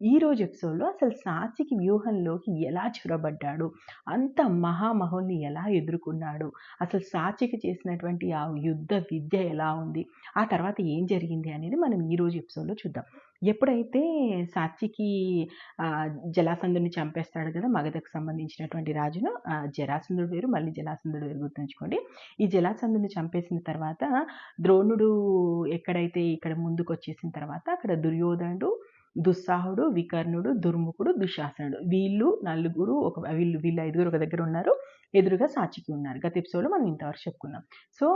ఈరోజు ఎపిసోడ్‌లో అసలు సాత్విక్ వ్యూహంలోకి ఎలా చొరబడ్డాడు? అంత మహామహుల్ని ఎలా ఎదుర్కొన్నాడు? అసలు సాత్విక్ చేసినటువంటి ఆ యుద్ధ విద్య ఎలా ఉంది? ఆ తర్వాత ఏం జరిగింది అనేది మనం ఈరోజు ఎపిసోడ్‌లో చూద్దాం. ఎప్పుడైతే సాత్వికి ఆహ్, చంపేస్తాడు కదా! మగధకు సంబంధించినటువంటి రాజును. జరాసంధుడు వేరు, మళ్ళీ జలాసంధుడు వేరు గుర్తుంచుకోండి. ఈ జరాసంధుడిని చంపేసిన తర్వాత ద్రోణుడు ఎక్కడైతే ఇక్కడ ముందుకొచ్చేసిన తర్వాత అక్కడ దుర్యోధనుడు, దుస్సాహుడు, వికర్ణుడు, దుర్ముఖుడు, దుశ్శాసనుడు వీళ్ళు నలుగురు ఒక వీళ్ళు వీళ్ళు ఐదుగురు ఒక దగ్గర ఉన్నారు. ఎదురుగా సాచికి ఉన్నారు. గత ఎపిసోడ్‌లో మనం ఇంతవరకు చెప్పుకున్నాం. సో,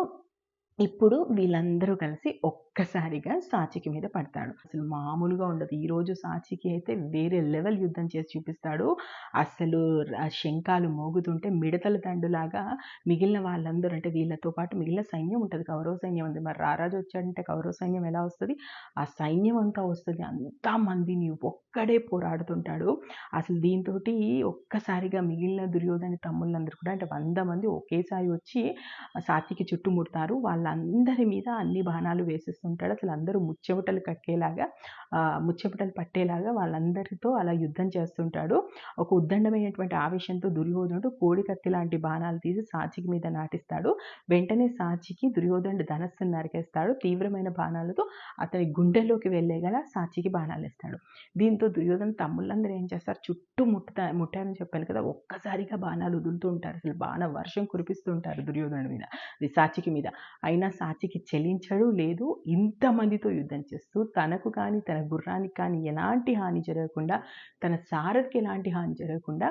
ఇప్పుడు వీళ్ళందరూ కలిసి ఒక్కసారిగా సాచికి మీద పడతాడు. అసలు మామూలుగా ఉండదు. ఈరోజు సాచికి అయితే వేరే లెవెల్ యుద్ధం చేసి చూపిస్తాడు. అసలు శంఖాలు మోగుతుంటే మిడతల దండులాగా మిగిలిన వాళ్ళందరూ అంటే వీళ్ళతో పాటు మిగిలిన సైన్యం ఉంటుంది కౌరవ సైన్యం ఉంది. మరి రారాజు వచ్చాడంటే కౌరవ సైన్యం ఎలా వస్తుంది ఆ సైన్యం అంతా వస్తుంది అంతమందిని ఒక్కడే పోరాడుతుంటాడు. అసలు దీంతో ఒక్కసారిగా మిగిలిన దుర్యోధన తమ్ముళ్ళందరూ కూడా అంటే వంద మంది ఒకేసారి వచ్చి సాచికి చుట్టుముడతారు. వాళ్ళందరి మీద అన్ని బాణాలు వేసేస్తుంటాడు. అసలు అందరూ ముచ్చెమటలు కక్కేలాగా ముచ్చెమటలు పట్టేలాగా వాళ్ళందరితో అలా యుద్ధం చేస్తుంటాడు. ఒక ఉద్దండమైనటువంటి ఆవేశంతో దుర్యోధనుడు కోడి కత్తి లాంటి బాణాలు తీసి సాచికి మీద నాటిస్తాడు. వెంటనే సాచికి దుర్యోధనుడు ధనస్సును నరికేస్తాడు. తీవ్రమైన బాణాలతో అతని గుండెల్లోకి వెళ్ళేగల బాణాలు వేస్తాడు దీంతో దుర్యోధన తమ్ముళ్ళందరూ ఏం చేస్తారు చుట్టూ ముట్టుతా ముట్టారని చెప్పాను కదా! ఒక్కసారిగా బాణాలు వదులుతూ ఉంటారు. అసలు బాణ వర్షం కురిపిస్తూ ఉంటారు దుర్యోధనుడి మీద, సాచికి మీద. అయినా సాచికి చెల్లించడు లేదు. ఇంతమందితో యుద్ధం చేస్తూ తనకు కానీ, తన గుర్రానికి కానీ ఎలాంటి హాని జరగకుండా, తన సారథికి ఎలాంటి హాని జరగకుండా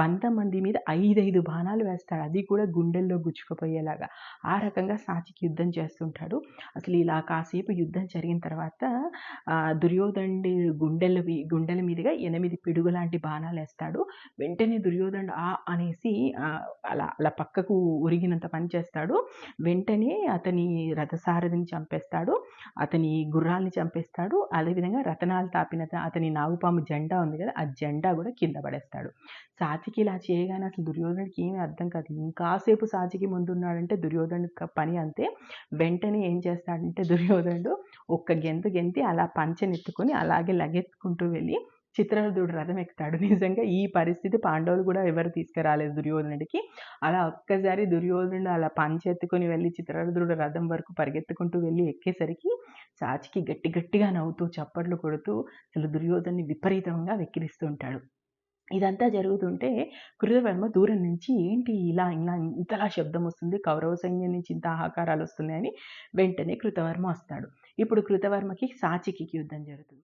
వంద మంది మీద 5, 5 బాణాలు వేస్తాడు. అది కూడా గుండెల్లో గుచ్చుకుపోయేలాగా. ఆ రకంగా సాచికి యుద్ధం చేస్తుంటాడు. అసలు ఇలా కాసేపు యుద్ధం జరిగిన తర్వాత దుర్యోధనుడి గుండెలవి గుండెల మీదుగా ఎనిమిది పిడుగు లాంటి బాణాలేస్తాడు. వెంటనే దుర్యోధనుడు ఆ అనేసి అలా అలా పక్కకు ఒరిగినంత పని చేస్తాడు. వెంటనే అతని రథసారథిని చంపేస్తాడు. అతని గుర్రాల్ని చంపేస్తాడు. అదేవిధంగా రతనాలు తాపిన అతని నాగుపాము జెండా ఉంది కదా! ఆ జెండా కూడా కింద పడేస్తాడు. సాచికి ఇలా చేయగానే అసలు దుర్యోధనుడికి ఏమీ అర్థం కాదు. ఇంకాసేపు సాచికి ముందున్నాడంటే దుర్యోధనుడి పని అంతే. వెంటనే ఏం చేస్తాడంటే దుర్యోధనుడు ఒక్క గెంతు గెంతి అలా పంచెనెత్తుకొని అలాగే లగెత్తుకుంటూ వెళ్ళి చిత్రరథుడి రథం ఎక్కుతాడు. నిజంగా ఈ పరిస్థితి పాండవులు కూడా ఎవరు తీసుకురాలేదు దుర్యోధనుడికి. అలా ఒక్కసారి దుర్యోధనుడు అలా పంచెత్తుకొని వెళ్ళి చిత్రరథుడి రథం వరకు పరిగెత్తుకుంటూ వెళ్ళి ఎక్కేసరికి చాచికి గట్టి గట్టిగా నవ్వుతూ చప్పట్లు కొడుతూ అసలు దుర్యోధన్ని విపరీతంగా వెక్కిరిస్తూ ఉంటాడు. ఇదంతా జరుగుతుంటే కృతవర్మ దూరం నుంచి ఏంటి ఇలా ఇలా ఇంతలా శబ్దం వస్తుంది. కౌరవ సైన్యం నుంచి ఇంత ఆహాకారాలు వస్తున్నాయని వెంటనే కృతవర్మ వస్తాడు. ఇప్పుడు కృతవర్మకి సాచికి యుద్ధం జరుగుతుంది.